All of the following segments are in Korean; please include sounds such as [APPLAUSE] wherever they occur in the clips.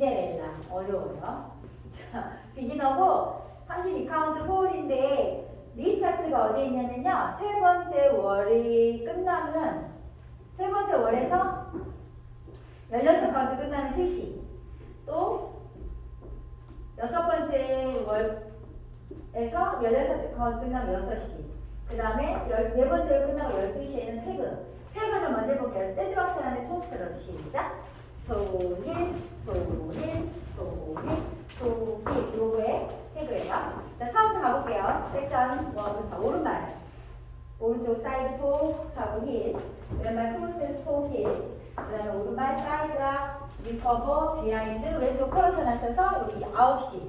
신데렐라 어려워요. [LAUGHS] 자, 비긴하고 32카운트 홀인데 리스타트가 어디에 있냐면요. 세 번째 월이 끝나면 세 번째 월에서 16카운트 끝나면 3시 또 여섯 번째 월에서 16카운트 끝나면 6시 그 다음에 네 번째 월 끝나고 12시에는 퇴근 퇴근을 먼저 해볼게요. 재즈박스 안에 토스트로 시작 토일 토일 토일 토일 요거에 태그예요. 자 처음부터 가볼게요. 섹션 1부터 오른발. 오른쪽 사이드 토 하고 힐 왼발 크로스 토힐 그 다음에 오른발 사이드락 리커버 비하인드 왼쪽 크로스 나서서 여기 9시.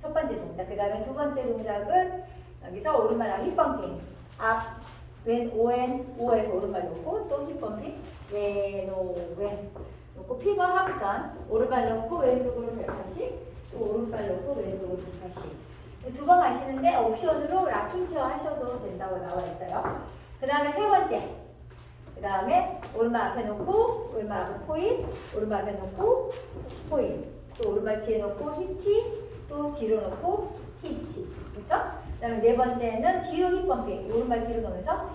첫 번째 동작. 그 다음에 두 번째 동작은 여기서 오른발랑 힙펌핑 앞 왼 오엔 오에서 오른발 놓고 또 힙펌핑 왼 오 왼 놓고 피벗 합단 오른발 놓고 왼쪽으로 백하시 또 오른발 놓고 왼쪽으로 백하시. 두번 하시는데 옵션으로 락킹 체어 하셔도 된다고 나와 있어요. 그 다음에 세 번째. 그 다음에 오른발 앞에 놓고 오른발 앞에 포인 오른발 앞에 놓고 포인. 또 오른발 뒤에 놓고 히치 또 뒤로 놓고 히치. 그렇죠? 그 다음에 네 번째는 뒤로 힙펌핑. 오른발 뒤로 놓으면서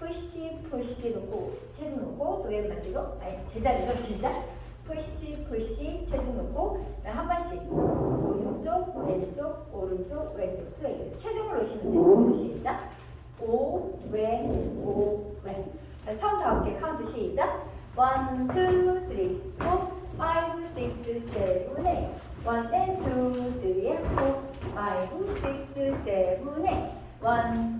푸시 푸시 놓고 체중 놓고 도예 만지고? 아니 제자리죠 시작 푸시 푸시 책 놓고 한 번씩 오른쪽 왼쪽 오른쪽 왼쪽 스웨이 체중을 오시면 돼요. 시작. 오왼오왼. 처음부터 함께 카운트 시작. 1, 2, 3, 4, 5, 6, 7, 8 1, 2, 3, 4, 5, 6, 7, 8 1,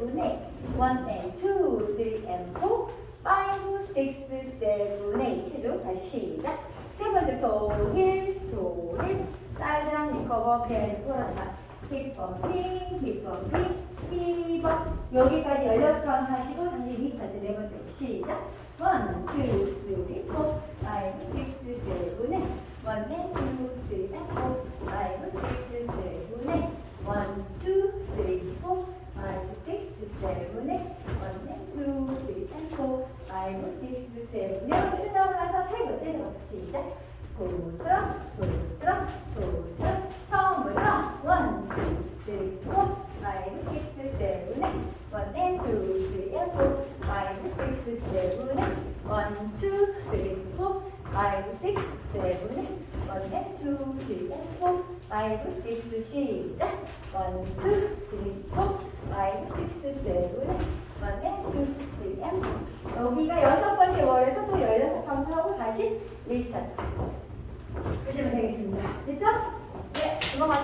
때문에 1 and 2, 3 and 4, 5, 6, 7, 8 해줘. 다시 시작. 세 번째 도힐, 도힐, 사이드랑 리커버, 배를 꼬라다. 힙범핑, 힙범핑, 힙범 여기까지 16번 하시고 다시 밑까지 네 번째 시작 1, 2, 3, 4, 5, 6, 7, 8 1, 2, 3, 4 시작 고스럽, 고스럽, 고스럽 처음부터 원, 투, 쓰리, 포, 파이브, 식스, 세븐, 에잇 원, 앤 투, 쓰리, 앤 포, 파이브, 식스, 세븐, 에잇 원, 투, 쓰리, 포, 파이브, 식스, 세븐, 에잇 원, 앤 투, 쓰리, 앤 포, 파이브, 식스, 시작 원, 투, 쓰리, 포, 파이브, 식스, 세븐, 에잇 원, 앤 투, 쓰리, 앤 포 여기가 여섯 번째 월에서 또 열여섯 카운트 하고 리스타트 하시면 되겠습니다. 됐죠? 네, 이거 맞춰